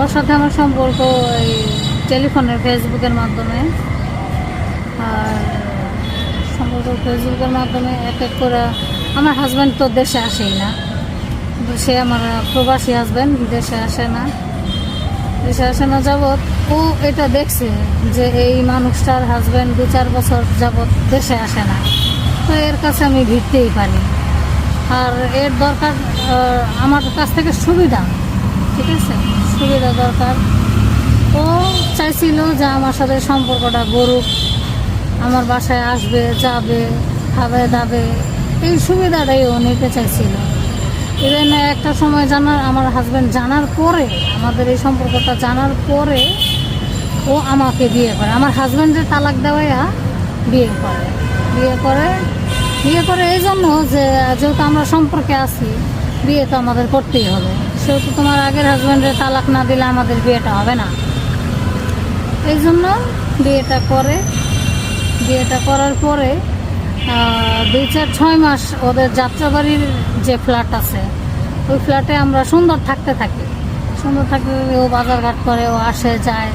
ওর সাথে আমার সম্পর্ক এই টেলিফোনের ফেসবুকের মাধ্যমে। আর সম্পর্ক ফেসবুকের মাধ্যমে এক এক করে আমার হাজব্যান্ড তো দেশে আসেই না। সে আমার প্রবাসী হাজব্যান্ড দেশে আসে না। দেশে আসে না যাবৎ ও এটা দেখছে যে এই মানুষটার হাজব্যান্ড দু চার বছর যাবৎ দেশে আসে না। তো এর কাছে আমি ভিড়তেই পারি। আর এর দরকার আমার কাছ থেকে সুবিধা, ঠিক আছে? সুবিধা দরকার। ও চাইছিল যে আমার সাথে সম্পর্কটা গড়ুক, আমার বাসায় আসবে, যাবে, খাবে, দাবে, এই সুবিধাটাই ও নিতে চাইছিল। ইভেন একটা সময় জানার, আমার হাজব্যান্ড জানার পরে, আমাদের এই সম্পর্কটা জানার পরে ও আমাকে বিয়ে করে। আমার হাজব্যান্ডের তালাক দেওয়াইয়া বিয়ে করে। বিয়ে করে বিয়ে করে এই জন্য যে যেহেতু আমরা সম্পর্কে আছি, বিয়ে তো আমাদের করতেই হবে। সেহেতু তোমার আগের হাজব্যান্ডের তালাক না দিলে আমাদের বিয়েটা হবে না। এই জন্য বিয়েটা করে, বিয়েটা করার পরে দুই চার ছয় মাস ওদের যাত্রাবাড়ির যে ফ্ল্যাট আছে, ওই ফ্ল্যাটে আমরা সুন্দর থাকতে থাকি। সুন্দর থাকতে ও বাজারঘাট করে, ও আসে, যায়।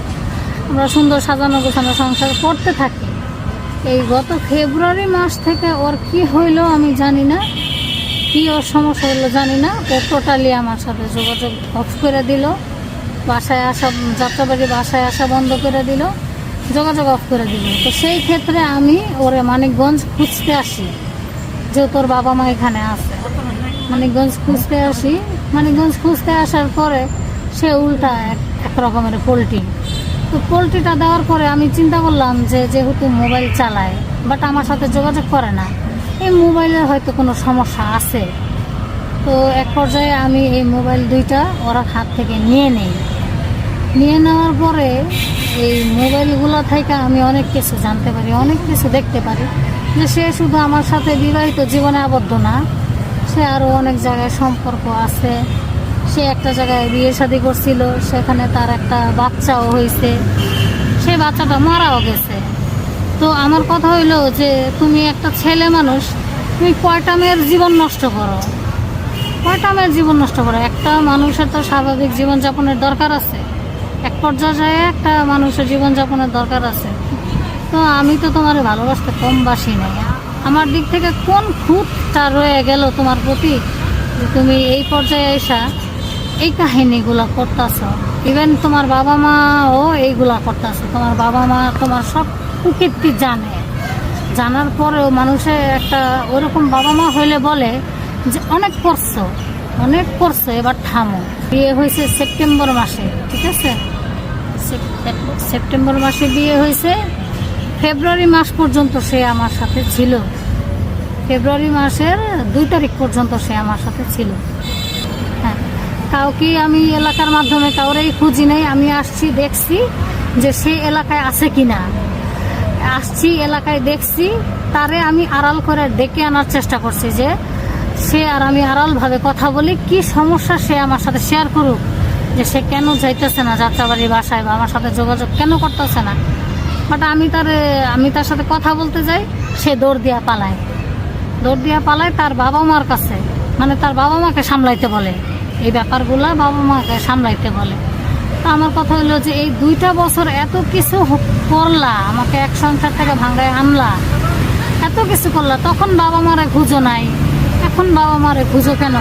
আমরা সুন্দর সাজানো গোছানো সংসার করতে থাকি। এই গত ফেব্রুয়ারি মাস থেকে ওর কি হইল আমি জানি না। কি ওর সমস্যা হলো জানি না। ও টোটালি আমার সাথে যোগাযোগ অফ করে দিল। বাসায় আসা, যাত্রাবাড়ি বাসায় আসা বন্ধ করে দিল। যোগাযোগ অফ করে দিল। তো সেই ক্ষেত্রে আমি ওরে মানিকগঞ্জ খুঁজতে আসি, যে তোর বাবা মা এখানে আছে। মানিকগঞ্জ খুঁজতে আসি। মানিকগঞ্জ খুঁজতে আসার পরে সে উল্টা এক এক রকমের পোলট্রি। তো পোলট্রিটা দেওয়ার পরে আমি চিন্তা করলাম যে যেহেতু মোবাইল চালায় বাট আমার সাথে যোগাযোগ করে না। এই মোবাইলের হয়তো কোনো সমস্যা আছে। তো এক পর্যায়ে আমি এই মোবাইল দুইটা ওর হাত থেকে নিয়ে নেই। নিয়ে নেওয়ার পরে এই মোবাইলগুলো থেকে আমি অনেক কিছু জানতে পারি, অনেক কিছু দেখতে পারি। যে সে শুধু আমার সাথে বিবাহিত জীবনে আবদ্ধ না, সে আরও অনেক জায়গায় সম্পর্ক আছে। সে একটা জায়গায় বিয়ে শাদি করছিল, সেখানে তার একটা বাচ্চাও হয়েছে। সেই বাচ্চাটা মারাও গেছে। তো আমার কথা হইল যে তুমি একটা ছেলে মানুষ, তুমি কয়টা মেয়ের জীবন নষ্ট করো? কয়টা মেয়ের জীবন নষ্ট করো? একটা মানুষের তো স্বাভাবিক জীবনযাপনের দরকার আছে। এক পর্যায়ে একটা মানুষের জীবনযাপনের দরকার আছে। তো আমি তো তোমার ভালোবাসতে কম বাসি নাই। আমার দিক থেকে কোন খুঁতটা রয়ে গেল তোমার প্রতি? যে তুমি এই পর্যায়ে এসা এই কাহিনীগুলো করতেছ। ইভেন তোমার বাবা মাও এইগুলা করতেছে। তোমার বাবা মা তোমার সব কুকীর্তি জানে। জানার পরেও মানুষে একটা ওরকম বাবা মা হইলে বলে যে, অনেক করছ অনেক করছ, এবার থামো। বিয়ে হয়েছে সেপ্টেম্বর মাসে, ঠিক আছে? সেপ্টেম্বর মাসে বিয়ে হয়েছে। ফেব্রুয়ারি মাস পর্যন্ত সে আমার সাথে ছিল। ফেব্রুয়ারি মাসের দুই তারিখ পর্যন্ত সে আমার সাথে ছিল। হ্যাঁ কাউকে আমি এলাকার মাধ্যমে কাউরেই খুঁজি নাই। আমি আসছি, দেখছি যে সে এলাকায় আছে কিনা। আসছি, এলাকায় দেখছি, তারে আমি আড়াল করে ডেকে আনার চেষ্টা করছি যে সে আর আমি আড়ালভাবে কথা বলি, কি সমস্যা সে আমার সাথে শেয়ার করুক, যে সে কেন যাইতেছে না যাত্রাবাড়ির বাসায় বা আমার সাথে যোগাযোগ কেন করতেছে না। বাট আমি তার আমি তার সাথে কথা বলতে যাই, সে দৌড় দিয়া পালায়। দৌড় দিয়া পালায় তার বাবা মার কাছে মানে তার বাবা মাকে সামলাইতে বলে। এই ব্যাপারগুলা বাবা মাকে সামলাইতে বলে। আমার কথা হলো যে এই দুইটা বছর এত কিছু করলা, আমাকে এক সংসার থেকে ভাঙায় আনলা, এত কিছু করলা, তখন বাবা মারে খুঁজো নাই, এখন বাবা মারে খুঁজো কেন?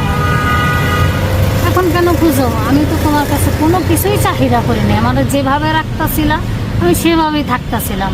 এখন কেন খুঁজো? আমি তো তোমার কাছে কোনো কিছুই চাহিদা করিনি, আমাদের যেভাবে রাখতেছিলাম, আমি সেভাবেই থাকতেছিলাম।